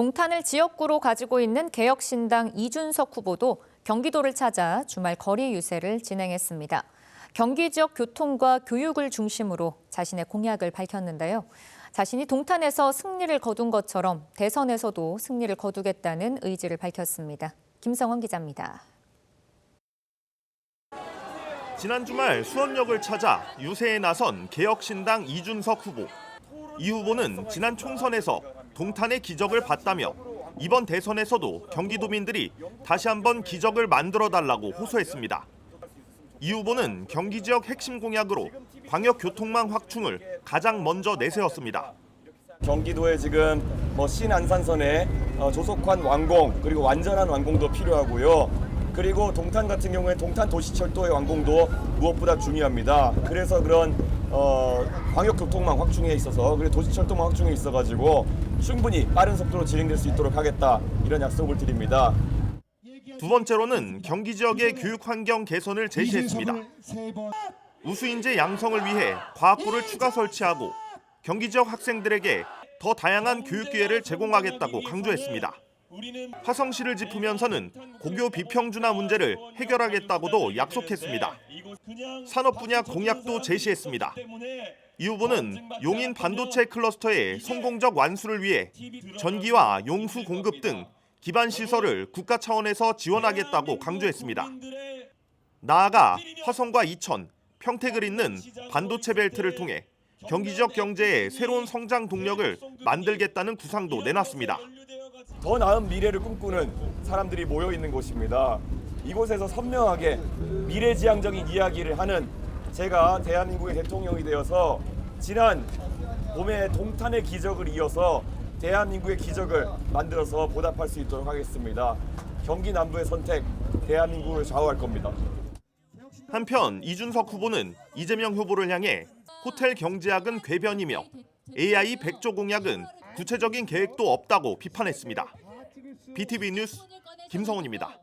동탄을 지역구로 가지고 있는 개혁신당 이준석 후보도 경기도를 찾아 주말 거리 유세를 진행했습니다. 경기 지역 교통과 교육을 중심으로 자신의 공약을 밝혔는데요. 자신이 동탄에서 승리를 거둔 것처럼 대선에서도 승리를 거두겠다는 의지를 밝혔습니다. 김성원 기자입니다. 지난 주말 수원역을 찾아 유세에 나선 개혁신당 이준석 후보. 이 후보는 지난 총선에서 동탄의 기적을 봤다며 이번 대선에서도 경기도민들이 다시 한번 기적을 만들어 달라고 호소했습니다. 이 후보는 경기 지역 핵심 공약으로 광역 교통망 확충을 가장 먼저 내세웠습니다. 경기도에 지금 뭐 신안산선의 어, 조속한 완공 그리고 완전한 완공도 필요하고요. 그리고 동탄 같은 경우에 동탄 도시철도의 완공도 무엇보다 중요합니다. 그래서 그런 어, 광역교통망 확충에 있어서 그리고 도시철도망 확충에 있어가지고 충분히 빠른 속도로 진행될 수 있도록 하겠다 이런 약속을 드립니다. 두 번째로는 경기 지역의 교육 환경 개선을 제시했습니다. 우수인재 양성을 위해 과학고를 추가 설치하고 경기 지역 학생들에게 더 다양한 교육 기회를 제공하겠다고 강조했습니다. 화성시를 짚으면서는 고교 비평준화 문제를 해결하겠다고도 약속했습니다. 산업 분야 공약도 제시했습니다. 이 후보는 용인 반도체 클러스터의 성공적 완수를 위해 전기와 용수 공급 등 기반 시설을 국가 차원에서 지원하겠다고 강조했습니다. 나아가 화성과 이천, 평택을 잇는 반도체 벨트를 통해 경기 지역 경제의 새로운 성장 동력을 만들겠다는 구상도 내놨습니다. 더 나은 미래를 꿈꾸는 사람들이 모여 있는 곳입니다. 이곳에서 선명하게 미래지향적인 이야기를 하는 제가 대한민국의 대통령이 되어서 지난 봄에 동탄의 기적을 이어서 대한민국의 기적을 만들어서 보답할 수 있도록 하겠습니다. 경기 남부의 선택, 대한민국을 좌우할 겁니다. 한편 이준석 후보는 이재명 후보를 향해 호텔 경제학은 궤변이며 AI 100조 공약은 구체적인 계획도 없다고 비판했습니다. BTV 뉴스 김성훈입니다.